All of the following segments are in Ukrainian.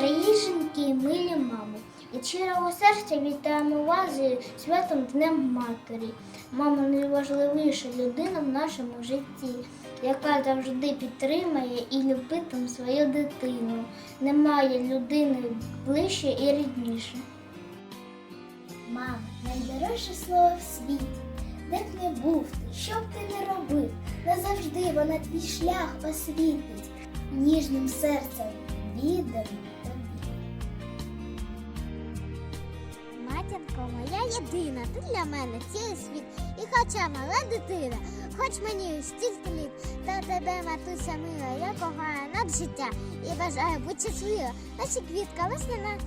Дорогі і милі мами, від щирого серця вітаємо вас зі святом Днем Матері. Мама найважливіша людина в нашому житті, яка завжди підтримає і любитиме свою дитину. Немає людини ближче і рідніше. Мама, найдорожче слово в світі. Де б не був ти, що б ти не робив, назавжди вона твій шлях освітить, ніжним серцем віддана Матінко моя єдина, ти для мене цілий світ. І хоча мала дитина, хоч мені стільки літ, та тебе, матуся мила, я кохаю над життя і бажаю бути щаслива, наче квітка весняна.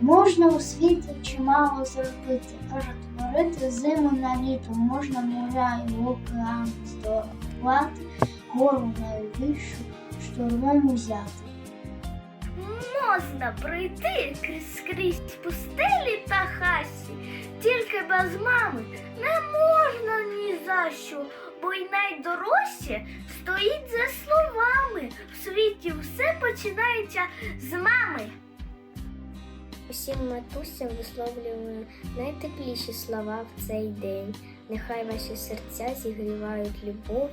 Можна у світі чимало зробити, перетворити зиму на літо, можна моря і океан здолати, гору найвищу штурмом узяти. Можна пройти крізь скрізь пустелі та хасі, тільки без мами не можна ні за що, бо й найдорожче стоїть за словами. В світі все починається з мами. Усім матусям висловлюємо найтепліші слова в цей день. Нехай ваші серця зігрівають любов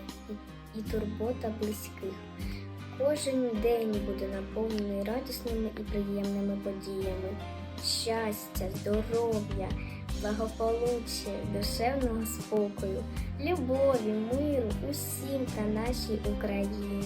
і, турбота близьких. Кожен день буде наповнений радісними і приємними подіями. Щастя, здоров'я, благополуччя, душевного спокою, любові, миру усім та нашій Україні.